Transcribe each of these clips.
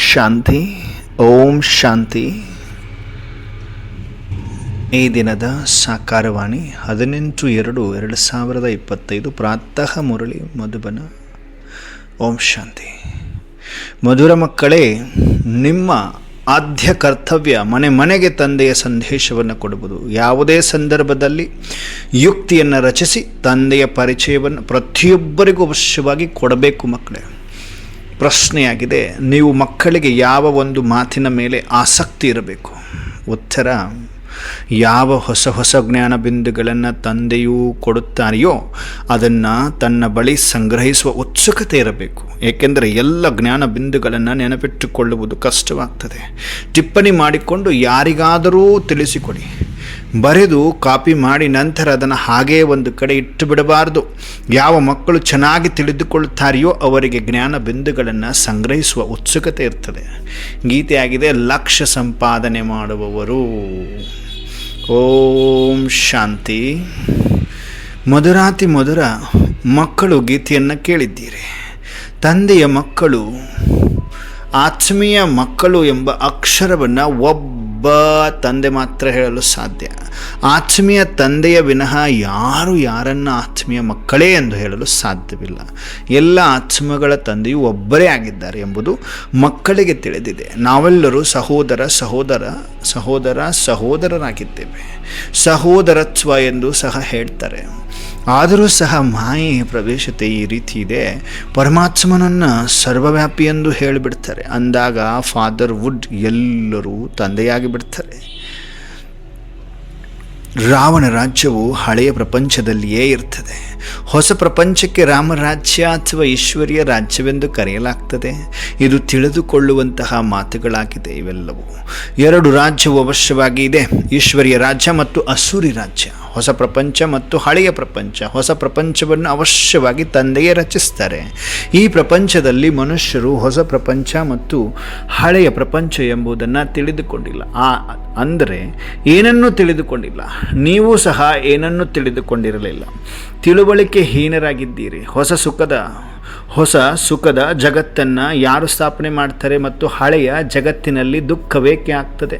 ಶಾಂತಿ, ಓಂ ಶಾಂತಿ. ಈ ದಿನದ ಸಾಕಾರವಾಣಿ ಹದಿನೆಂಟು ಎರಡು ಎರಡು ಸಾವಿರದ ಇಪ್ಪತ್ತೈದು ಪ್ರಾತಃ ಮುರಳಿ ಮಧುಬನ. ಓಂ ಶಾಂತಿ. ಮಧುರ ಮಕ್ಕಳೇ, ನಿಮ್ಮ ಆದ್ಯ ಕರ್ತವ್ಯ ಮನೆ ಮನೆಗೆ ತಂದೆಯ ಸಂದೇಶವನ್ನು ಕೊಡುವುದು. ಯಾವುದೇ ಸಂದರ್ಭದಲ್ಲಿ ಯುಕ್ತಿಯನ್ನು ರಚಿಸಿ ತಂದೆಯ ಪರಿಚಯವನ್ನು ಪ್ರತಿಯೊಬ್ಬರಿಗೂ ಅವಶ್ಯವಾಗಿ ಕೊಡಬೇಕು ಮಕ್ಕಳೇ. ಪ್ರಶ್ನೆಯಾಗಿದೆ, ನೀವು ಮಕ್ಕಳಿಗೆ ಯಾವ ಒಂದು ಮಾತಿನ ಮೇಲೆ ಆಸಕ್ತಿ ಇರಬೇಕು? ಉತ್ತರ, ಯಾವ ಹೊಸ ಹೊಸ ಜ್ಞಾನ ಬಿಂದುಗಳನ್ನು ತಂದೆಯೂ ಕೊಡುತ್ತಾರೆಯೋ ಅದನ್ನು ತನ್ನ ಬಳಿ ಸಂಗ್ರಹಿಸುವ ಉತ್ಸುಕತೆ ಇರಬೇಕು. ಏಕೆಂದರೆ ಎಲ್ಲ ಜ್ಞಾನ ಬಿಂದುಗಳನ್ನು ನೆನಪಿಟ್ಟುಕೊಳ್ಳುವುದು ಕಷ್ಟವಾಗ್ತದೆ. ಟಿಪ್ಪಣಿ ಮಾಡಿಕೊಂಡು ಯಾರಿಗಾದರೂ ತಿಳಿಸಿಕೊಡಿ. ಬರೆದು ಕಾಪಿ ಮಾಡಿ ನಂತರ ಅದನ್ನು ಹಾಗೇ ಒಂದು ಕಡೆ ಇಟ್ಟು ಬಿಡಬಾರದು. ಯಾವ ಮಕ್ಕಳು ಚೆನ್ನಾಗಿ ತಿಳಿದುಕೊಳ್ಳುತ್ತಾರೆಯೋ ಅವರಿಗೆ ಜ್ಞಾನ ಬಿಂದುಗಳನ್ನು ಸಂಗ್ರಹಿಸುವ ಉತ್ಸುಕತೆ ಇರ್ತದೆ. ಗೀತೆಯಾಗಿದೆ ಲಕ್ಷ್ಯ ಸಂಪಾದನೆ ಮಾಡುವವರು. ಓಂ ಶಾಂತಿ. ಮಧುರಾತಿ ಮಧುರ, ಮಕ್ಕಳು ಗೀತೆಯನ್ನು ಕೇಳಿದ್ದೀರಿ. ತಂದೆಯ ಮಕ್ಕಳು ಆತ್ಮೀಯ ಮಕ್ಕಳು ಎಂಬ ಅಕ್ಷರವನ್ನು ಒಬ್ಬ ತಂದೆ ಮಾತ್ರ ಹೇಳಲು ಸಾಧ್ಯ. ಆತ್ಮೀಯ ತಂದೆಯ ವಿನಃ ಯಾರು ಯಾರನ್ನು ಆತ್ಮೀಯ ಮಕ್ಕಳೇ ಎಂದು ಹೇಳಲು ಸಾಧ್ಯವಿಲ್ಲ. ಎಲ್ಲ ಆತ್ಮಗಳ ತಂದೆಯು ಒಬ್ಬರೇ ಆಗಿದ್ದಾರೆ ಎಂಬುದು ಮಕ್ಕಳಿಗೆ ತಿಳಿದಿದೆ. ನಾವೆಲ್ಲರೂ ಸಹೋದರ ಸಹೋದರ ಸಹೋದರ, ಸಹೋದರರಾಗಿದ್ದೇವೆ. ಸಹೋದರತ್ವ ಎಂದು ಸಹ ಹೇಳ್ತಾರೆ. ಆದರೂ ಸಹ ಮಾಯೆ ಪ್ರವೇಶತೆ ಈ ರೀತಿ ಇದೆ. ಪರಮಾತ್ಮನನ್ನು ಸರ್ವವ್ಯಾಪಿ ಎಂದು ಹೇಳಿಬಿಡ್ತಾರೆ. ಅಂದಾಗ ಫಾದರ್ ವುಡ್ ಎಲ್ಲರೂ ತಂದೆಯಾಗಿ ಬಿಡ್ತಾರೆ ರಾವಣ ರಾಜ್ಯವು ಹಳೆಯ ಪ್ರಪಂಚದಲ್ಲಿಯೇ ಇರ್ತದೆ. ಹೊಸ ಪ್ರಪಂಚಕ್ಕೆ ರಾಮರಾಜ್ಯ ಅಥವಾ ಈಶ್ವರಿಯ ರಾಜ್ಯವೆಂದು ಕರೆಯಲಾಗ್ತದೆ. ಇದು ತಿಳಿದುಕೊಳ್ಳುವಂತಹ ಮಾತುಗಳಾಗಿದೆ ಇವೆಲ್ಲವೂ. ಎರಡು ರಾಜ್ಯವು ಅವಶ್ಯವಾಗಿ ಇದೆ. ಈಶ್ವರಿಯ ರಾಜ್ಯ ಮತ್ತು ಅಸೂರಿ ರಾಜ್ಯ. ಹೊಸ ಪ್ರಪಂಚ ಮತ್ತು ಹಳೆಯ ಪ್ರಪಂಚ. ಹೊಸ ಪ್ರಪಂಚವನ್ನು ಅವಶ್ಯವಾಗಿ ತಂದೆಯೇ ರಚಿಸ್ತಾರೆ. ಈ ಪ್ರಪಂಚದಲ್ಲಿ ಮನುಷ್ಯರು ಹೊಸ ಪ್ರಪಂಚ ಮತ್ತು ಹಳೆಯ ಪ್ರಪಂಚ ಎಂಬುದನ್ನು ತಿಳಿದುಕೊಂಡಿಲ್ಲ. ಆ, ಅಂದರೆ ಏನನ್ನೂ ತಿಳಿದುಕೊಂಡಿಲ್ಲ. ನೀವು ಸಹ ಏನನ್ನೂ ತಿಳಿದುಕೊಂಡಿರಲಿಲ್ಲ. ತಿಳುವಳಿಕೆ ಹೀನರಾಗಿದ್ದೀರಿ. ಹೊಸ ಸುಖದ ಹೊಸ ಸುಖದ ಜಗತ್ತನ್ನು ಯಾರು ಸ್ಥಾಪನೆ ಮಾಡ್ತಾರೆ ಮತ್ತು ಹಳೆಯ ಜಗತ್ತಿನಲ್ಲಿ ದುಃಖವೇಕೆ ಆಗ್ತದೆ?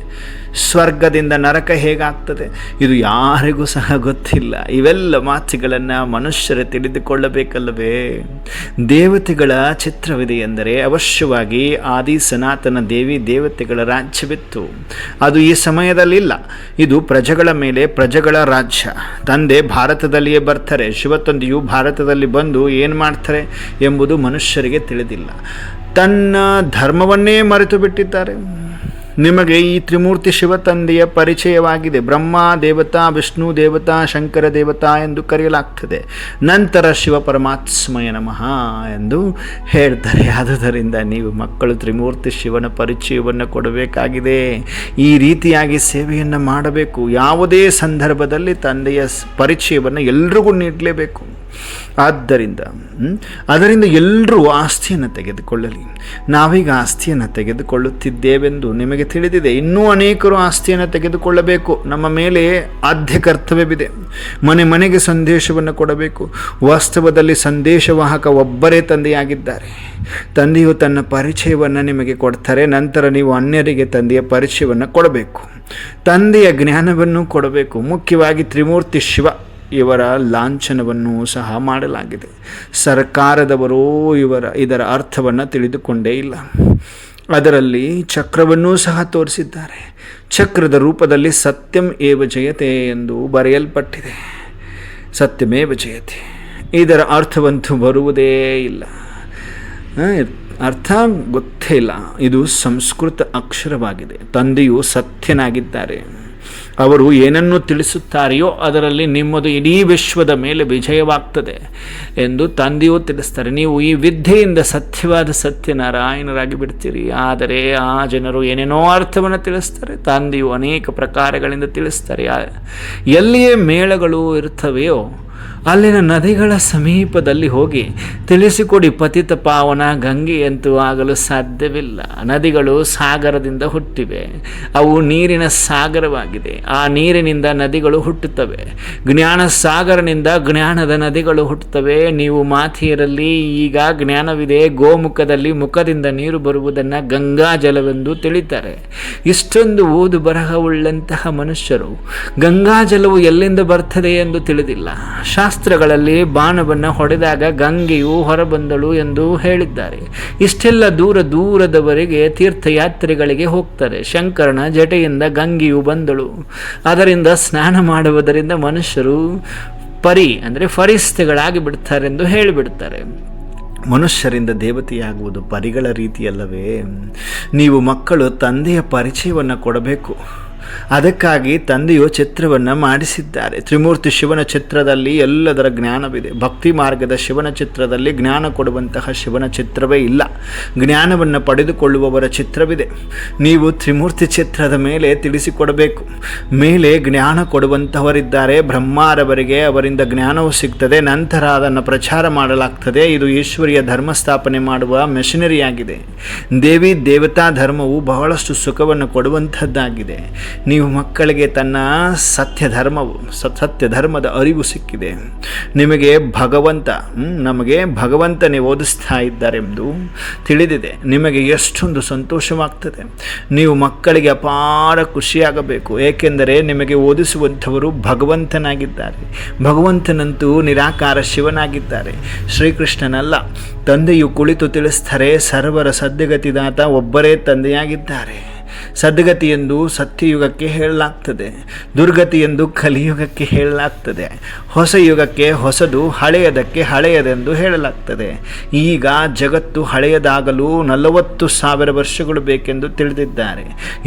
ಸ್ವರ್ಗದಿಂದ ನರಕ ಹೇಗಾಗ್ತದೆ? ಇದು ಯಾರಿಗೂ ಸಹ ಗೊತ್ತಿಲ್ಲ. ಇವೆಲ್ಲ ಮಾತುಗಳನ್ನು ಮನುಷ್ಯರು ತಿಳಿದುಕೊಳ್ಳಬೇಕಲ್ಲವೇ? ದೇವತೆಗಳ ಚಿತ್ರವಿದೆ ಎಂದರೆ ಅವಶ್ಯವಾಗಿ ಆದಿ ಸನಾತನ ದೇವಿ ದೇವತೆಗಳ ರಾಜ್ಯವಿತ್ತು. ಅದು ಈ ಸಮಯದಲ್ಲಿಲ್ಲ. ಇದು ಪ್ರಜೆಗಳ ಮೇಲೆ ಪ್ರಜೆಗಳ ರಾಜ್ಯ. ತಂದೆ ಭಾರತದಲ್ಲಿಯೇ ಬರ್ತಾರೆ. ಶಿವತಂದೆಯು ಭಾರತದಲ್ಲಿ ಬಂದು ಏನು ಮಾಡ್ತಾರೆ? ಎಂಬುದು ಮನುಷ್ಯರಿಗೆ ತಿಳಿದಿಲ್ಲ. ತನ್ನ ಧರ್ಮವನ್ನೇ ಮರೆತು ಬಿಟ್ಟಿದ್ದಾರೆ ನಿಮಗೆ ಈ ತ್ರಿಮೂರ್ತಿ ಶಿವ ತಂದೆಯ ಪರಿಚಯವಾಗಿದೆ. ಬ್ರಹ್ಮ, ದೇವತಾ, ವಿಷ್ಣು, ದೇವತಾ, ಶಂಕರ, ದೇವತಾ ಎಂದು ಕರೆಯಲಾಗ್ತದೆ. ನಂತರ ಶಿವ ಪರಮಾತ್ಮಯ ನಮಃ ಎಂದು ಹೇಳ್ತಾರೆ. ಆದುದರಿಂದ ನೀವು ಮಕ್ಕಳು, ತ್ರಿಮೂರ್ತಿ ಶಿವನ ಪರಿಚಯವನ್ನು ಕೊಡಬೇಕಾಗಿದೆ. ಈ ರೀತಿಯಾಗಿ ಸೇವೆಯನ್ನು ಮಾಡಬೇಕು. ಯಾವುದೇ ಸಂದರ್ಭದಲ್ಲಿ ತಂದೆಯ ಪರಿಚಯವನ್ನು ಎಲ್ರಿಗೂ ನೀಡಲೇಬೇಕು. ಆದ್ದರಿಂದ ಅದರಿಂದ ಎಲ್ಲರೂ ಆಸ್ತಿಯನ್ನು ತೆಗೆದುಕೊಳ್ಳಲಿ. ನಾವೀಗ ಆಸ್ತಿಯನ್ನು ತೆಗೆದುಕೊಳ್ಳುತ್ತಿದ್ದೇವೆಂದು ನಿಮಗೆ ತಿಳಿದಿದೆ. ಇನ್ನೂ ಅನೇಕರು ಆಸ್ತಿಯನ್ನು ತೆಗೆದುಕೊಳ್ಳಬೇಕು. ನಮ್ಮ ಮೇಲೆ ಆದ್ಯ ಕರ್ತವ್ಯವಿದೆ. ಮನೆ ಮನೆಗೆ ಸಂದೇಶವನ್ನು ಕೊಡಬೇಕು. ವಾಸ್ತವದಲ್ಲಿ ಸಂದೇಶವಾಹಕ ಒಬ್ಬರೇ ತಂದೆಯಾಗಿದ್ದಾರೆ. ತಂದೆಯು ತನ್ನ ಪರಿಚಯವನ್ನು ನಿಮಗೆ ಕೊಡ್ತಾರೆ. ನಂತರ ನೀವು ಅನ್ಯರಿಗೆ ತಂದೆಯ ಪರಿಚಯವನ್ನು ಕೊಡಬೇಕು. ತಂದೆಯ ಜ್ಞಾನವನ್ನು ಕೊಡಬೇಕು. ಮುಖ್ಯವಾಗಿ ತ್ರಿಮೂರ್ತಿ ಶಿವ. ಇವರ ಲಾಂಛನವನ್ನು ಸಹ ಮಾಡಲಾಗಿದೆ. ಸರ್ಕಾರದವರೂ ಇವರ, ಇದರ ಅರ್ಥವನ್ನು ತಿಳಿದುಕೊಂಡೇ ಇಲ್ಲ. ಅದರಲ್ಲಿ ಚಕ್ರವನ್ನೂ ಸಹ ತೋರಿಸಿದ್ದಾರೆ. ಚಕ್ರದ ರೂಪದಲ್ಲಿ ಸತ್ಯಂ ಏವ ಜಯತೆ ಎಂದು ಬರೆಯಲ್ಪಟ್ಟಿದೆ. ಸತ್ಯಮೇವ ಜಯತೆ. ಇದರ ಅರ್ಥವಂತೂ ಬರುವುದೇ ಇಲ್ಲ. ಅರ್ಥ ಗೊತ್ತೇ ಇಲ್ಲ. ಇದು ಸಂಸ್ಕೃತ ಅಕ್ಷರವಾಗಿದೆ. ತಂದೆಯು ಸತ್ಯನಾಗಿದ್ದಾರೆ. ಅವರು ಏನನ್ನು ತಿಳಿಸುತ್ತಾರೆಯೋ ಅದರಲ್ಲಿ ನಿಮ್ಮದು ಇಡೀ ವಿಶ್ವದ ಮೇಲೆ ವಿಜಯವಾಗ್ತದೆ ಎಂದು ತಂದೆಯು ತಿಳಿಸ್ತಾರೆ. ನೀವು ಈ ವಿದ್ಯೆಯಿಂದ ಸತ್ಯವಾದ ಸತ್ಯನಾರಾಯಣರಾಗಿ ಬಿಡ್ತೀರಿ. ಆದರೆ ಆ ಜನರು ಏನೇನೋ ಅರ್ಥವನ್ನು ತಿಳಿಸ್ತಾರೆ? ತಂದೆಯು ಅನೇಕ ಪ್ರಕಾರಗಳಿಂದ ತಿಳಿಸ್ತಾರೆ. ಎಲ್ಲಿಯೇ ಮೇಳಗಳು ಇರ್ತವೆಯೋ ಅಲ್ಲಿನ ನದಿಗಳ ಸಮೀಪದಲ್ಲಿ ಹೋಗಿ ತಿಳಿಸಿಕೊಡಿ ಪತಿತ ಪಾವನ ಗಂಗೆಯಂತೂ ಆಗಲು ಸಾಧ್ಯವಿಲ್ಲ. ನದಿಗಳು ಸಾಗರದಿಂದ ಹುಟ್ಟಿವೆ. ಅವು ನೀರಿನ ಸಾಗರವಾಗಿದೆ. ಆ ನೀರಿನಿಂದ ನದಿಗಳು ಹುಟ್ಟುತ್ತವೆ. ಜ್ಞಾನ ಸಾಗರನಿಂದ ಜ್ಞಾನದ ನದಿಗಳು ಹುಟ್ಟುತ್ತವೆ. ನೀವು ಮಾಥಿಯರಲ್ಲಿ ಈಗ ಜ್ಞಾನವಿದೆ. ಗೋಮುಖದಲ್ಲಿ ಮುಖದಿಂದ ನೀರು ಬರುವುದನ್ನು ಗಂಗಾ ಜಲವೆಂದು ತಿಳಿತಾರೆ. ಇಷ್ಟೊಂದು ಓದು ಬರಹವುಳ್ಳಂತಹ ಮನುಷ್ಯರು. ಗಂಗಾ ಜಲವು ಎಲ್ಲಿಂದ ಬರ್ತದೆ ಎಂದು ತಿಳಿದಿಲ್ಲ. ಶಾಸ್ತ್ರಗಳಲ್ಲಿ ಬಾಣವನ್ನು ಹೊಡೆದಾಗ ಗಂಗೆಯು ಹೊರಬಂದಳು ಎಂದು ಹೇಳಿದ್ದಾರೆ. ಇಷ್ಟೆಲ್ಲ ದೂರ ದೂರದವರೆಗೆ ತೀರ್ಥಯಾತ್ರೆಗಳಿಗೆ ಹೋಗ್ತಾರೆ. ಶಂಕರನ ಜಟೆಯಿಂದ ಗಂಗೆಯು ಬಂದಳು. ಅದರಿಂದ ಸ್ನಾನ ಮಾಡುವುದರಿಂದ ಮನುಷ್ಯರು ಪರಿ, ಅಂದರೆ ಫರಿಸ್ತೆಗಳಾಗಿ ಬಿಡ್ತಾರೆಂದು ಹೇಳಿಬಿಡ್ತಾರೆ. ಮನುಷ್ಯರಿಂದ ದೇವತೆಯಾಗುವುದು ಪರಿಗಳ ರೀತಿಯಲ್ಲವೇ? ನೀವು ಮಕ್ಕಳು ತಂದೆಯ ಪರಿಚಯವನ್ನು ಕೊಡಬೇಕು. ಅದಕ್ಕಾಗಿ ತಂದೆಯು ಚಿತ್ರವನ್ನು ಮಾಡಿಸಿದ್ದಾರೆ. ತ್ರಿಮೂರ್ತಿ ಶಿವನ ಚಿತ್ರದಲ್ಲಿ ಎಲ್ಲದರ ಜ್ಞಾನವಿದೆ. ಭಕ್ತಿ ಮಾರ್ಗದ ಶಿವನ ಚಿತ್ರದಲ್ಲಿ ಜ್ಞಾನ ಕೊಡುವಂತಹ ಶಿವನ ಚಿತ್ರವೇ ಇಲ್ಲ. ಜ್ಞಾನವನ್ನು ಪಡೆದುಕೊಳ್ಳುವವರ ಚಿತ್ರವಿದೆ ನೀವು ತ್ರಿಮೂರ್ತಿ ಚಿತ್ರದ ಮೇಲೆ ತಿಳಿಸಿಕೊಡಬೇಕು. ಮೇಲೆ ಜ್ಞಾನ ಕೊಡುವಂತಹವರಿದ್ದಾರೆ. ಬ್ರಹ್ಮಾರವರಿಗೆ ಅವರಿಂದ ಜ್ಞಾನವು ಸಿಗ್ತದೆ. ನಂತರ ಅದನ್ನು ಪ್ರಚಾರ ಮಾಡಲಾಗ್ತದೆ. ಇದು ಈಶ್ವರಿಯ ಧರ್ಮ ಸ್ಥಾಪನೆ ಮಾಡುವ ಮೆಷಿನರಿಯಾಗಿದೆ. ದೇವಿ ದೇವತಾ ಧರ್ಮವು ಬಹಳಷ್ಟು ಸುಖವನ್ನು ಕೊಡುವಂಥದ್ದಾಗಿದೆ ನೀವು ಮಕ್ಕಳಿಗೆ ತನ್ನ ಸತ್ಯ ಧರ್ಮವು ಸತ್ಯ ಧರ್ಮದ ಅರಿವು ಸಿಕ್ಕಿದೆ. ನಿಮಗೆ ಭಗವಂತ ನಮಗೆ ಭಗವಂತನೇ ಓದಿಸ್ತಾ ಇದ್ದಾರೆಂದು ತಿಳಿದಿದೆ. ನಿಮಗೆ ಎಷ್ಟೊಂದು ಸಂತೋಷವಾಗ್ತದೆ. ನೀವು ಮಕ್ಕಳಿಗೆ ಅಪಾರ ಖುಷಿಯಾಗಬೇಕು. ಏಕೆಂದರೆ ನಿಮಗೆ ಓದಿಸುವಂಥವರು ಭಗವಂತನಾಗಿದ್ದಾರೆ. ಭಗವಂತನಂತೂ ನಿರಾಕಾರ ಶಿವನಾಗಿದ್ದಾರೆ. ಶ್ರೀಕೃಷ್ಣನಲ್ಲ, ತಂದೆಯು ಕುಳಿತು ತಿಳಿಸ್ತಾರೆ, ಸರ್ವರ ಸದ್ಯಗತಿದಾತ ಒಬ್ಬರೇ ತಂದೆಯಾಗಿದ್ದಾರೆ. ಸದ್ಗತಿ ಎಂದು ಸತ್ಯಯುಗಕ್ಕೆ ಹೇಳಲಾಗ್ತದೆ ದುರ್ಗತಿ ಎಂದು ಕಲಿಯುಗಕ್ಕೆ ಹೇಳಲಾಗ್ತದೆ, ಹೊಸ ಯುಗಕ್ಕೆ ಹೊಸದು ಹಳೆಯದಕ್ಕೆ ಹಳೆಯದೆಂದು ಹೇಳಲಾಗ್ತದೆ. ಈಗ ಜಗತ್ತು ಹಳೆಯದಾಗಲು ನಲವತ್ತು ಸಾವಿರ ವರ್ಷಗಳು ಬೇಕೆಂದು ತಿಳಿದಿದ್ದಾರೆ,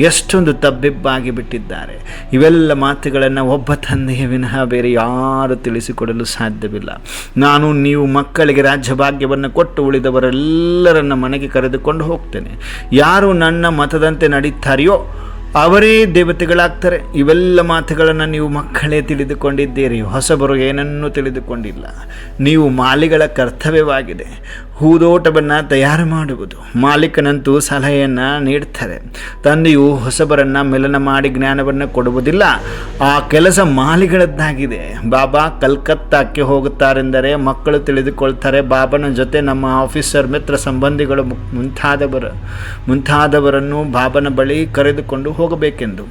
ಎಷ್ಟೊಂದು ತಬ್ಬಿಬ್ಬಾಗಿ ಬಿಟ್ಟಿದ್ದಾರೆ. ಇವೆಲ್ಲ ಮಾತುಗಳನ್ನು ಒಬ್ಬ ತಂದೆಯ ವಿನಃ ಬೇರೆ ಯಾರು ತಿಳಿಸಿಕೊಡಲು ಸಾಧ್ಯವಿಲ್ಲ. ನಾನು ನೀವು ಮಕ್ಕಳಿಗೆ ರಾಜ್ಯಭಾಗ್ಯವನ್ನು ಕೊಟ್ಟು ಉಳಿದವರೆಲ್ಲರನ್ನ ಮನೆಗೆ ಕರೆದುಕೊಂಡು ಹೋಗ್ತೇನೆ. ಯಾರು ನನ್ನ ಮತದಂತೆ ನಡೀತಾರೆಯೋ ಅವರೇ ದೇವತೆಗಳಾಗ್ತಾರೆ. ಇವೆಲ್ಲ ಮಾತುಗಳನ್ನು ನೀವು ಮಕ್ಕಳೇ ತಿಳಿದುಕೊಂಡಿದ್ದೀರಿ. ಹೊಸಬರು ಏನನ್ನೂ ತಿಳಿದುಕೊಂಡಿಲ್ಲ. ನೀವು ಮಾಲಿಗಳ ಕರ್ತವ್ಯವಾಗಿದೆ. ಹೂದೋಟವನ್ನು ತಯಾರು ಮಾಡುವುದು. ಮಾಲೀಕನಂತೂ ಸಲಹೆಯನ್ನು ನೀಡ್ತಾರೆ ತಂದೆಯು ಹೊಸಬರನ್ನು ಮಿಲನ ಮಾಡಿ ಜ್ಞಾನವನ್ನು ಕೊಡುವುದಿಲ್ಲ. ಆ ಕೆಲಸ ಮಾಲಿಗಳದ್ದಾಗಿದೆ. ಬಾಬಾ ಕಲ್ಕತ್ತಾಕ್ಕೆ ಹೋಗುತ್ತಾರೆಂದರೆ ಮಕ್ಕಳು ತಿಳಿದುಕೊಳ್ತಾರೆ. ಬಾಬನ ಜೊತೆ ನಮ್ಮ ಆಫೀಸರ್ ಮಿತ್ರ ಸಂಬಂಧಿಗಳು ಮುಂತಾದವರು ಮುಂತಾದವರನ್ನು ಬಾಬನ ಬಳಿ ಕರೆದುಕೊಂಡು ಹೋಗಬೇಕೆಂದು.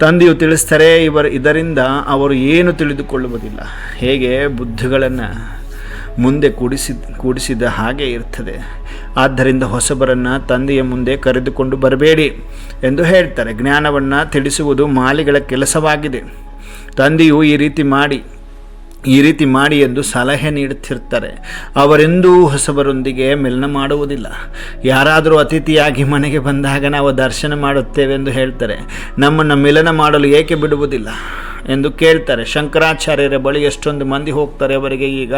ತಂದೆಯು ತಿಳಿಸ್ತಾರೆ, ಇವರ ಇದರಿಂದ ಅವರು ಏನು ತಿಳಿದುಕೊಳ್ಳುವುದಿಲ್ಲ. ಹೇಗೆ ಬುದ್ಧಿಗಳನ್ನು ಮುಂದೆ ಕೂಡಿಸಿ, ಕೂಡಿಸಿದ ಹಾಗೆ ಇರ್ತದೆ. ಆದ್ದರಿಂದ ಹೊಸಬರನ್ನು ತಂದೆಯ ಮುಂದೆ ಕರೆದುಕೊಂಡು ಬರಬೇಡಿ ಎಂದು ಹೇಳ್ತಾರೆ. ಜ್ಞಾನವನ್ನು ತಿಳಿಸುವುದು ಮಾಲಿಗಳ ಕೆಲಸವಾಗಿದೆ. ತಂದೆಯು ಈ ರೀತಿ ಮಾಡಿ, ಈ ರೀತಿ ಮಾಡಿ ಎಂದು ಸಲಹೆ ನೀಡುತ್ತಿರ್ತಾರೆ. ಅವರೆಂದೂ ಹೊಸಬರೊಂದಿಗೆ ಮಿಲನ ಮಾಡುವುದಿಲ್ಲ. ಯಾರಾದರೂ ಅತಿಥಿಯಾಗಿ ಮನೆಗೆ ಬಂದಾಗ ನಾವು ದರ್ಶನ ಮಾಡುತ್ತೇವೆ ಎಂದು ಹೇಳ್ತಾರೆ. ನಮ್ಮನ್ನು ಮಿಲನ ಮಾಡಲು ಏಕೆ ಬಿಡುವುದಿಲ್ಲ? ಎಂದು ಕೇಳ್ತಾರೆ. ಶಂಕರಾಚಾರ್ಯರ ಬಳಿ ಎಷ್ಟೊಂದು ಮಂದಿ ಹೋಗ್ತಾರೆ ಅವರಿಗೆ ಈಗ.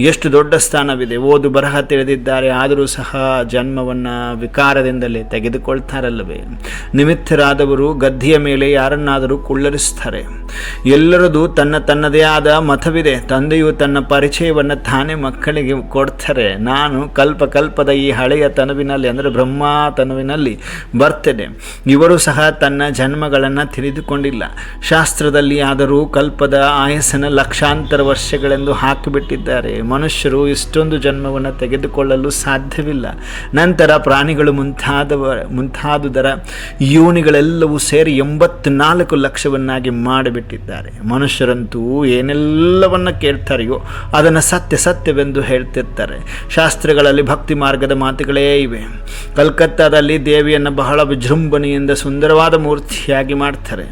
ಎಷ್ಟು ದೊಡ್ಡ ಸ್ಥಾನವಿದೆ. ಓದು ಬರಹ ತಿಳಿದಿದ್ದಾರೆ. ಆದರೂ ಸಹ ಜನ್ಮವನ್ನು ವಿಕಾರದಿಂದಲೇ ತೆಗೆದುಕೊಳ್ತಾರಲ್ಲವೇ? ನಿಮಿತ್ತರಾದವರು ಗದ್ದಿಯ ಮೇಲೆ ಯಾರನ್ನಾದರೂ ಕುಳ್ಳರಿಸ್ತಾರೆ. ಎಲ್ಲರದು ತನ್ನ ತನ್ನದೇ ಆದ ಮತವಿದೆ. ತಂದೆಯು ತನ್ನ ಪರಿಚಯವನ್ನು ತಾನೇ ಮಕ್ಕಳಿಗೆ ಕೊಡ್ತಾರೆ. ನಾನು ಕಲ್ಪ ಕಲ್ಪದ ಈ ಹಳೆಯ ತನುವಿನಲ್ಲಿ, ಅಂದರೆ ಬ್ರಹ್ಮ ತನುವಿನಲ್ಲಿ ಬರ್ತೇನೆ. ಇವರು ಸಹ ತನ್ನ ಜನ್ಮಗಳನ್ನು ತಿಳಿದುಕೊಂಡಿಲ್ಲ. ಶಾಸ್ತ್ರದಲ್ಲಿ ಆದರೂ ಕಲ್ಪದ ಆಯಸ್ಸನ ಲಕ್ಷಾಂತರ ವರ್ಷಗಳೆಂದು ಹಾಕಿಬಿಟ್ಟಿದ್ದಾರೆ. ಮನುಷ್ಯರು ಇಷ್ಟೊಂದು ಜನ್ಮವನ್ನು ತೆಗೆದುಕೊಳ್ಳಲು ಸಾಧ್ಯವಿಲ್ಲ. ನಂತರ ಪ್ರಾಣಿಗಳು ಮುಂತಾದವ, ಮುಂತಾದುದರ ಯೋನಿಗಳೆಲ್ಲವೂ ಸೇರಿ ಎಂಬತ್ನಾಲ್ಕು ಲಕ್ಷವನ್ನಾಗಿ ಮಾಡಿಬಿಟ್ಟಿದ್ದಾರೆ. ಮನುಷ್ಯರಂತೂ ಏನೆಲ್ಲವನ್ನ ಕೇಳ್ತಾರೆಯೋ ಅದನ್ನು ಸತ್ಯ ಸತ್ಯವೆಂದು ಹೇಳ್ತಿರ್ತಾರೆ. ಶಾಸ್ತ್ರಗಳಲ್ಲಿ ಭಕ್ತಿ ಮಾರ್ಗದ ಮಾತುಗಳೇ ಇವೆ. ಕಲ್ಕತ್ತಾದಲ್ಲಿ ದೇವಿಯನ್ನು ಬಹಳ ವಿಜೃಂಭಣೆಯಿಂದ ಸುಂದರವಾದ ಮೂರ್ತಿಯಾಗಿ ಮಾಡ್ತಾರೆ.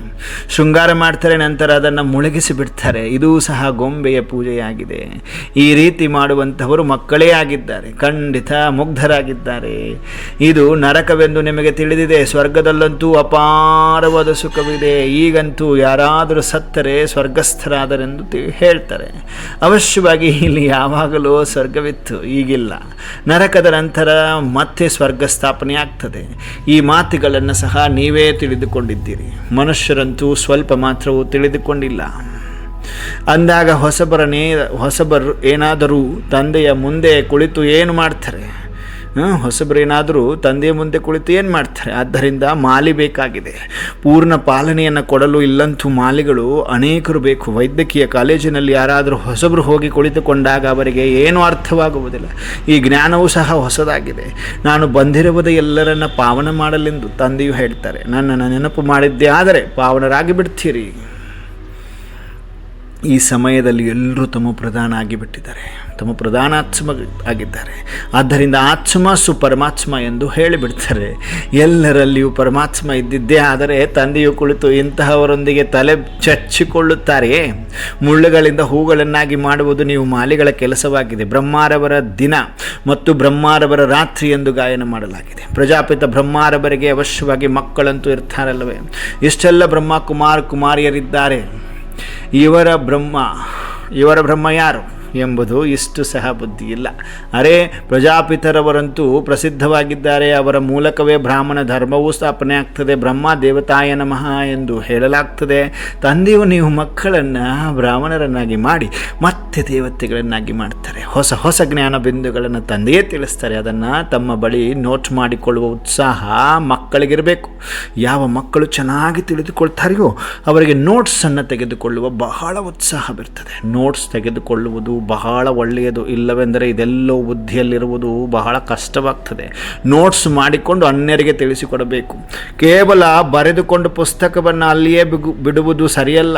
ಶೃಂಗಾರ ಮಾಡ್ತಾರೆ ಅದನ್ನು ಮುಳುಗಿಸಿ ಬಿಡ್ತಾರೆ ಇದೂ ಸಹ ಗೊಂಬೆಯ ಪೂಜೆಯಾಗಿದೆ. ಈ ರೀತಿ ಮಾಡುವಂಥವರು ಮಕ್ಕಳೇ ಆಗಿದ್ದಾರೆ. ಖಂಡಿತ ಮುಗ್ಧರಾಗಿದ್ದಾರೆ. ಇದು ನರಕವೆಂದು ನಿಮಗೆ ತಿಳಿದಿದೆ. ಸ್ವರ್ಗದಲ್ಲಂತೂ ಅಪಾರವಾದ ಸುಖವಿದೆ. ಈಗಂತೂ ಯಾರಾದರೂ ಸತ್ತರೆ ಸ್ವರ್ಗಸ್ಥರಾದರೆಂದು ಹೇಳ್ತಾರೆ. ಅವಶ್ಯವಾಗಿ ಇಲ್ಲಿ ಯಾವಾಗಲೂ ಸ್ವರ್ಗವಿತ್ತು. ಈಗಿಲ್ಲ. ನರಕದ ನಂತರ ಮತ್ತೆ ಸ್ವರ್ಗ ಸ್ಥಾಪನೆ ಆಗ್ತದೆ. ಈ ಮಾತುಗಳನ್ನು ಸಹ ನೀವೇ ತಿಳಿದುಕೊಂಡಿದ್ದೀರಿ. ಮನುಷ್ಯರಂತೂ ಸ್ವಲ್ಪ ಮಾತ್ರವೂ ತಿಳಿದುಕೊಂಡಿಲ್ಲ. ಅಂದಾಗ ಹೊಸಬರನೇ ಹೊಸಬರು ಏನಾದರೂ ತಂದೆಯ ಮುಂದೆ ಕುಳಿತು ಏನು ಮಾಡ್ತಾರೆ? ಹೊಸಬರೇನಾದರೂ ತಂದೆಯ ಮುಂದೆ ಕುಳಿತು ಏನು ಮಾಡ್ತಾರೆ? ಆದ್ದರಿಂದ ಮಾಲಿ ಬೇಕಾಗಿದೆ. ಪೂರ್ಣ ಪಾಲನೆಯನ್ನು ಕೊಡಲು ಇಲ್ಲಂತೂ ಮಾಲಿಗಳು ಅನೇಕರು ಬೇಕು. ವೈದ್ಯಕೀಯ ಕಾಲೇಜಿನಲ್ಲಿ ಯಾರಾದರೂ ಹೊಸಬರು ಹೋಗಿ ಕುಳಿತುಕೊಂಡಾಗ ಅವರಿಗೆ ಏನೂ ಅರ್ಥವಾಗುವುದಿಲ್ಲ. ಈ ಜ್ಞಾನವೂ ಸಹ ಹೊಸದಾಗಿದೆ. ನಾನು ಬಂದಿರುವುದು ಎಲ್ಲರನ್ನ ಪಾವನ ಮಾಡಲೆಂದು ತಂದೆಯು ಹೇಳ್ತಾರೆ. ನನ್ನನ್ನು ನೆನಪು ಮಾಡಿದ್ದೇ, ಆದರೆ ಪಾವನರಾಗಿ ಬಿಡ್ತೀರಿ. ಈ ಸಮಯದಲ್ಲಿ ಎಲ್ಲರೂ ತಮ್ಮ ಪ್ರಧಾನ ಆಗಿಬಿಟ್ಟಿದ್ದಾರೆ, ತಮ್ಮ ಪ್ರಧಾನಾತ್ಮ ಆಗಿದ್ದಾರೆ. ಆದ್ದರಿಂದ ಆತ್ಮ ಸು ಪರಮಾತ್ಮ ಎಂದು ಹೇಳಿಬಿಡ್ತಾರೆ. ಎಲ್ಲರಲ್ಲಿಯೂ ಪರಮಾತ್ಮ ಇದ್ದಿದ್ದೇ ಆದರೆ ತಂದೆಯು ಕುಳಿತು ಇಂತಹವರೊಂದಿಗೆ ತಲೆ ಚಚ್ಚಿಕೊಳ್ಳುತ್ತಾರೆಯೇ? ಮುಳ್ಳುಗಳಿಂದ ಹೂಗಳನ್ನಾಗಿ ಮಾಡುವುದು ನೀವು ಮಾಲಿಗಳ ಕೆಲಸವಾಗಿದೆ. ಬ್ರಹ್ಮಾರವರ ದಿನ ಮತ್ತು ಬ್ರಹ್ಮಾರವರ ರಾತ್ರಿ ಎಂದು ಗಾಯನ ಮಾಡಲಾಗಿದೆ. ಪ್ರಜಾಪಿತ ಬ್ರಹ್ಮಾರವರಿಗೆ ಅವಶ್ಯವಾಗಿ ಮಕ್ಕಳಂತೂ ಇರ್ತಾರಲ್ಲವೇ? ಇಷ್ಟೆಲ್ಲ ಬ್ರಹ್ಮ ಕುಮಾರ್ ಕುಮಾರಿಯರಿದ್ದಾರೆ. ಇವರ ಬ್ರಹ್ಮ ಇವರ ಬ್ರಹ್ಮ ಯಾರು? ಎಂಬುದು ಇಷ್ಟು ಸಹ ಬುದ್ಧಿ ಇಲ್ಲ. ಅರೆ, ಪ್ರಜಾಪಿತರವರಂತೂ ಪ್ರಸಿದ್ಧವಾಗಿದ್ದಾರೆ. ಅವರ ಮೂಲಕವೇ ಬ್ರಾಹ್ಮಣ ಧರ್ಮವೂ ಸ್ಥಾಪನೆ ಆಗ್ತದೆ. ಬ್ರಹ್ಮ ದೇವತಾಯ ನಮಃ ಎಂದು ಹೇಳಲಾಗ್ತದೆ. ತಂದೆಯು ನೀವು ಮಕ್ಕಳನ್ನು ಬ್ರಾಹ್ಮಣರನ್ನಾಗಿ ಮಾಡಿ ಮತ್ತೆ ದೇವತೆಗಳನ್ನಾಗಿ ಮಾಡ್ತಾರೆ. ಹೊಸ ಹೊಸ ಜ್ಞಾನ ಬಿಂದುಗಳನ್ನು ತಂದೆಯೇ ತಿಳಿಸ್ತಾರೆ. ಅದನ್ನು ತಮ್ಮ ಬಳಿ ನೋಟ್ ಮಾಡಿಕೊಳ್ಳುವ ಉತ್ಸಾಹ ಮಕ್ಕಳಿಗಿರಬೇಕು. ಯಾವ ಮಕ್ಕಳು ಚೆನ್ನಾಗಿ ತಿಳಿದುಕೊಳ್ತಾರೆಯೋ ಅವರಿಗೆ ನೋಟ್ಸನ್ನು ತೆಗೆದುಕೊಳ್ಳುವ ಬಹಳ ಉತ್ಸಾಹ ಬರ್ತದೆ. ನೋಟ್ಸ್ ತೆಗೆದುಕೊಳ್ಳುವುದು ಬಹಳ ಒಳ್ಳೆಯದು. ಇಲ್ಲವೆಂದರೆ ಇದೆಲ್ಲೋ ಬುದ್ಧಿಯಲ್ಲಿರುವುದು ಬಹಳ ಕಷ್ಟವಾಗ್ತದೆ. ನೋಟ್ಸ್ ಮಾಡಿಕೊಂಡು ಅನ್ಯರಿಗೆ ತಿಳಿಸಿಕೊಡಬೇಕು. ಕೇವಲ ಬರೆದುಕೊಂಡು ಪುಸ್ತಕವನ್ನು ಅಲ್ಲಿಯೇ ಬಿಡುವುದು ಸರಿಯಲ್ಲ.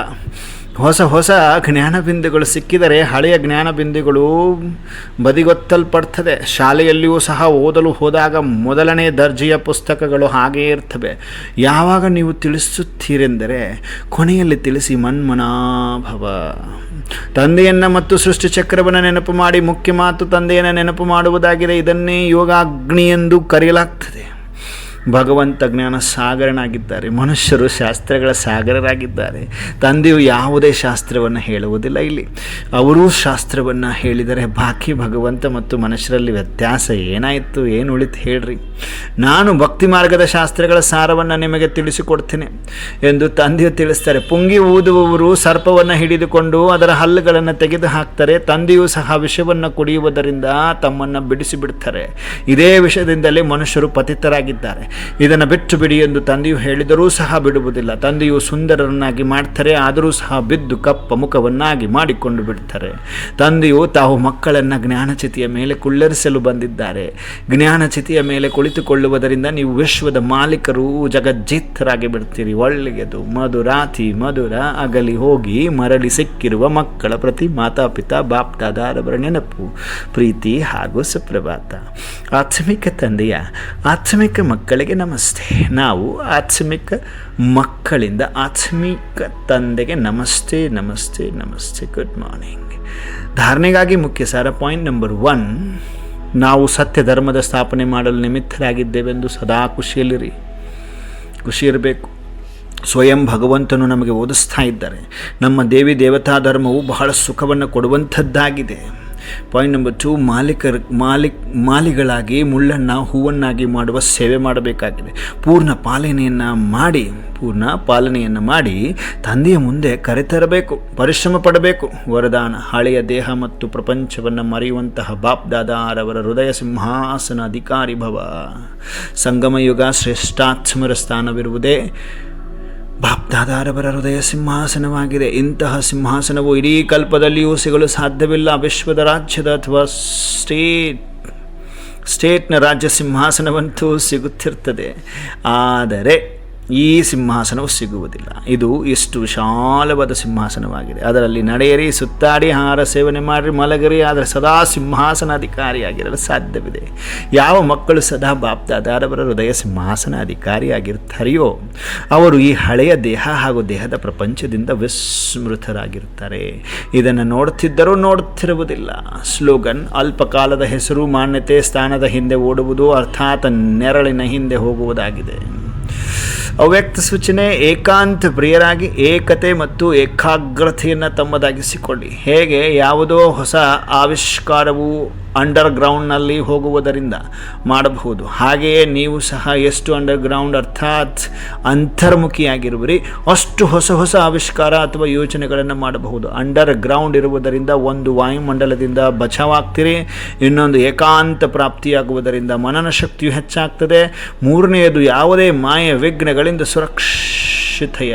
ಹೊಸ ಹೊಸ ಜ್ಞಾನ ಬಿಂದುಗಳು ಸಿಕ್ಕಿದರೆ ಹಳೆಯ ಜ್ಞಾನ ಬಿಂದುಗಳು ಬದಿಗೊತ್ತಲ್ಪಡ್ತದೆ. ಶಾಲೆಯಲ್ಲಿಯೂ ಸಹ ಓದಲು ಹೋದಾಗ ಮೊದಲನೇ ದರ್ಜೆಯ ಪುಸ್ತಕಗಳು ಹಾಗೆಯೇ ಇರ್ತವೆ. ಯಾವಾಗ ನೀವು ತಿಳಿಸುತ್ತೀರೆಂದರೆ ಕೊನೆಯಲ್ಲಿ ತಿಳಿಸಿ ಮನ್ಮನಾಭವ. ತಂದೆಯನ್ನು ಮತ್ತು ಸೃಷ್ಟಿ ಚಕ್ರವನ್ನು ನೆನಪು ಮಾಡಿ ಮುಖ್ಯ ಮಾತು ತಂದೆಯನ್ನು ನೆನಪು ಮಾಡುವುದಾಗಿದೆ. ಇದನ್ನೇ ಯೋಗಾಗ್ನಿ ಎಂದು ಕರೆಯಲಾಗ್ತದೆ. ಭಗವಂತ ಜ್ಞಾನ ಸಾಗರನಾಗಿದ್ದಾರೆ. ಮನುಷ್ಯರು ಶಾಸ್ತ್ರಗಳ ಸಾಗರರಾಗಿದ್ದಾರೆ. ತಂದೆಯು ಯಾವುದೇ ಶಾಸ್ತ್ರವನ್ನು ಹೇಳುವುದಿಲ್ಲ ಇಲ್ಲಿ. ಅವರೂ ಶಾಸ್ತ್ರವನ್ನು ಹೇಳಿದರೆ ಬಾಕಿ ಭಗವಂತ ಮತ್ತು ಮನುಷ್ಯರಲ್ಲಿ ವ್ಯತ್ಯಾಸ ಏನಾಯಿತು? ಏನು ಉಳಿತು ಹೇಳ್ರಿ. ನಾನು ಭಕ್ತಿ ಮಾರ್ಗದ ಶಾಸ್ತ್ರಗಳ ಸಾರವನ್ನು ನಿಮಗೆ ತಿಳಿಸಿಕೊಡ್ತೇನೆ ಎಂದು ತಂದೆಯು ತಿಳಿಸ್ತಾರೆ. ಪುಂಗಿ ಊದುವವರು ಸರ್ಪವನ್ನು ಹಿಡಿದುಕೊಂಡು ಅದರ ಹಲ್ಲುಗಳನ್ನು ತೆಗೆದು ಹಾಕ್ತಾರೆ ತಂದೆಯು ಸಹ ವಿಷವನ್ನು ಕುಡಿಯುವುದರಿಂದ ತಮ್ಮನ್ನು ಬಿಡಿಸಿಬಿಡ್ತಾರೆ. ಇದೇ ವಿಷಯದಿಂದಲೇ ಮನುಷ್ಯರು ಪತಿತರಾಗಿದ್ದಾರೆ. ಇದನ್ನು ಬಿಟ್ಟು ಬಿಡಿ ಎಂದು ತಂದೆಯು ಹೇಳಿದರೂ ಸಹ ಬಿಡುವುದಿಲ್ಲ. ತಂದೆಯು ಸುಂದರರನ್ನಾಗಿ ಮಾಡ್ತಾರೆ, ಆದರೂ ಸಹ ಬಿದ್ದು ಕಪ್ಪ ಮುಖವನ್ನಾಗಿ ಮಾಡಿಕೊಂಡು ಬಿಡ್ತಾರೆ. ತಂದೆಯು ತಾವು ಮಕ್ಕಳನ್ನು ಜ್ಞಾನಚಿತಿಯ ಮೇಲೆ ಕುಳ್ಳರಿಸಲು ಬಂದಿದ್ದಾರೆ. ಜ್ಞಾನಚಿತಿಯ ಮೇಲೆ ಕುಳಿತುಕೊಳ್ಳುವುದರಿಂದ ನೀವು ವಿಶ್ವದ ಮಾಲೀಕರು ಜಗಜ್ಜಿತ್ತರಾಗಿ ಬಿಡ್ತೀರಿ. ಒಳ್ಳೆಯದು. ಮಧುರಾತಿ ಮಧುರ ಅಗಲಿ ಹೋಗಿ ಮರಳಿ ಸಿಕ್ಕಿರುವ ಮಕ್ಕಳ ಪ್ರತಿ ಮಾತಾಪಿತಾ ಬಾಪ್ತಾದಾರವರ ನೆನಪು, ಪ್ರೀತಿ ಹಾಗೂ ಸುಪ್ರಭಾತ. ಆತ್ಮಿಕ ತಂದೆಯ, ಆತ್ಮಿಕ ಮಕ್ಕಳಿಗೆ ನಮಸ್ತೆ. ನಾವು ಆತ್ಮಿಕ ಮಕ್ಕಳಿಂದ ಆತ್ಮಿಕ ತಂದೆಗೆ ನಮಸ್ತೆ ನಮಸ್ತೆ ನಮಸ್ತೆ ಗುಡ್ ಮಾರ್ನಿಂಗ್ ಧಾರಣೆಗಾಗಿ ಮುಖ್ಯ ಸಾರ ಪಾಯಿಂಟ್ ನಂಬರ್ ಒನ್ ನಾವು ಸತ್ಯ ಧರ್ಮದ ಸ್ಥಾಪನೆ ಮಾಡಲು ನಿಮಿತ್ತರಾಗಿದ್ದೇವೆಂದು ಸದಾ ಖುಷಿಯಲ್ಲಿರಿ. ಖುಷಿ ಇರಬೇಕು. ಸ್ವಯಂ ಭಗವಂತನು ನಮಗೆ ಓದಿಸ್ತಾ ಇದ್ದಾರೆ. ನಮ್ಮ ದೇವಿ ದೇವತಾ ಧರ್ಮವು ಬಹಳ ಸುಖವನ್ನು ಕೊಡುವಂಥದ್ದಾಗಿದೆ. ಪಾಯಿಂಟ್ ನಂಬರ್ ಟು ಮಾಲೀಕರ, ಮಾಲಿಕ್, ಮಾಲಿಗಳಾಗಿ ಮುಳ್ಳನ್ನು, ಹೂವನ್ನಾಗಿ ಮಾಡುವ ಸೇವೆ ಮಾಡಬೇಕಾಗಿದೆ. ಪೂರ್ಣ ಪಾಲನೆಯನ್ನು ಮಾಡಿ, ಪೂರ್ಣ ಪಾಲನೆಯನ್ನು ಮಾಡಿ ತಂದೆಯ ಮುಂದೆ ಕರೆತರಬೇಕು ಪರಿಶ್ರಮ ಪಡಬೇಕು. ವರದಾನ, ಹಳೆಯ ದೇಹ ಮತ್ತು ಪ್ರಪಂಚವನ್ನು ಮರೆಯುವಂತಹ ಬಾಪ್ ದಾದಾರವರ ಹೃದಯ ಸಿಂಹಾಸನ ಅಧಿಕಾರಿ ಭವ. ಸಂಗಮಯುಗ ಶ್ರೇಷ್ಠಾತ್ಮರ ಸ್ಥಾನವಿರುವುದೇ ಬಾಪ್ದಾದಾರವರ ಹೃದಯ ಸಿಂಹಾಸನವಾಗಿದೆ. ಇಂತಹ ಸಿಂಹಾಸನವು ಇಡೀ ಕಲ್ಪದಲ್ಲಿಯೂ ಸಿಗಲು ಸಾಧ್ಯವಿಲ್ಲ. ವಿಶ್ವದ ರಾಜ್ಯದ ಅಥವಾ ಸ್ಟೇಟ್, ಸ್ಟೇಟ್ನ ರಾಜ್ಯ ಸಿಂಹಾಸನವಂತೂ ಸಿಗುತ್ತಿರ್ತದೆ. ಆದರೆ ಈ ಸಿಂಹಾಸನವು ಸಿಗುವುದಿಲ್ಲ. ಇದು ಎಷ್ಟು ವಿಶಾಲವಾದ ಸಿಂಹಾಸನವಾಗಿದೆ. ಅದರಲ್ಲಿ ನಡೆಯಿರಿ, ಸುತ್ತಾಡಿ ಆಹಾರ ಸೇವನೆ ಮಾಡಿರಿ, ಮಲಗರಿ, ಆದರೆ ಸದಾ ಸಿಂಹಾಸನಾಧಿಕಾರಿಯಾಗಿರಲು ಸಾಧ್ಯವಿದೆ. ಯಾವ ಮಕ್ಕಳು ಸದಾ ಬಾಪ್ದಾದಾರವರ ಹೃದಯ ಸಿಂಹಾಸನ ಅಧಿಕಾರಿಯಾಗಿರ್ತಾರೆಯೋ ಅವರು ಈ ಹಳೆಯ ದೇಹ ಹಾಗೂ ದೇಹದ ಪ್ರಪಂಚದಿಂದ ವಿಸ್ಮೃತರಾಗಿರುತ್ತಾರೆ. ಇದನ್ನು ನೋಡುತ್ತಿದ್ದರೂ ನೋಡುತ್ತಿರುವುದಿಲ್ಲ. ಸ್ಲೋಗನ್, ಅಲ್ಪಕಾಲದ ಹೆಸರು, ಮಾನ್ಯತೆ, ಸ್ಥಾನದ ಹಿಂದೆ ಓಡುವುದು, ಅರ್ಥಾತ್ ನೆರಳಿನ ಹಿಂದೆ ಹೋಗುವುದಾಗಿದೆ. ಅವ್ಯಕ್ತ ಸೂಚನೆ ಏಕಾಂತ ಪ್ರಿಯರಾಗಿ ಏಕತೆ ಮತ್ತು ಏಕಾಗ್ರತೆಯನ್ನು ತಮ್ಮದಾಗಿಸಿಕೊಳ್ಳಿ. ಹೇಗೆ? ಯಾವುದೋ ಹೊಸ ಆವಿಷ್ಕಾರವು ಅಂಡರ್ ಗ್ರೌಂಡ್ನಲ್ಲಿ ಹೋಗುವುದರಿಂದ ಮಾಡಬಹುದು. ಹಾಗೆಯೇ ನೀವು ಸಹ ಎಷ್ಟು ಅಂಡರ್ ಗ್ರೌಂಡ್ ಅರ್ಥಾತ್ ಅಂತರ್ಮುಖಿಯಾಗಿರುವಿರಿ, ಅಷ್ಟು ಹೊಸ ಹೊಸ ಆವಿಷ್ಕಾರ ಅಥವಾ ಯೋಚನೆಗಳನ್ನು ಮಾಡಬಹುದು. ಅಂಡರ್ ಗ್ರೌಂಡ್ ಇರುವುದರಿಂದ ಒಂದು ವಾಯುಮಂಡಲದಿಂದ ಬಚಾವಾಗ್ತೀರಿ, ಇನ್ನೊಂದು ಏಕಾಂತ ಪ್ರಾಪ್ತಿಯಾಗುವುದರಿಂದ ಮನನ ಶಕ್ತಿಯು ಹೆಚ್ಚಾಗ್ತದೆ, ಮೂರನೆಯದು ಯಾವುದೇ ಮಾಯ ವಿಘ್ನಗಳಿಂದ ಸುರಕ್ಷಿತೆಯ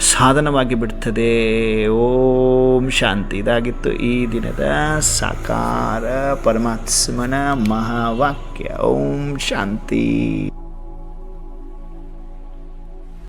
ಸಾಧನವಾಗಿ ಬಿಡ್ತದೆ ಓಂ ಶಾಂತಿ. ಇದಾಗಿತ್ತು ಈ ದಿನದ ಸಾಕಾರ ಪರಮಾತ್ಮನ ಮಹಾವಾಕ್ಯ. ಓಂ ಶಾಂತಿ.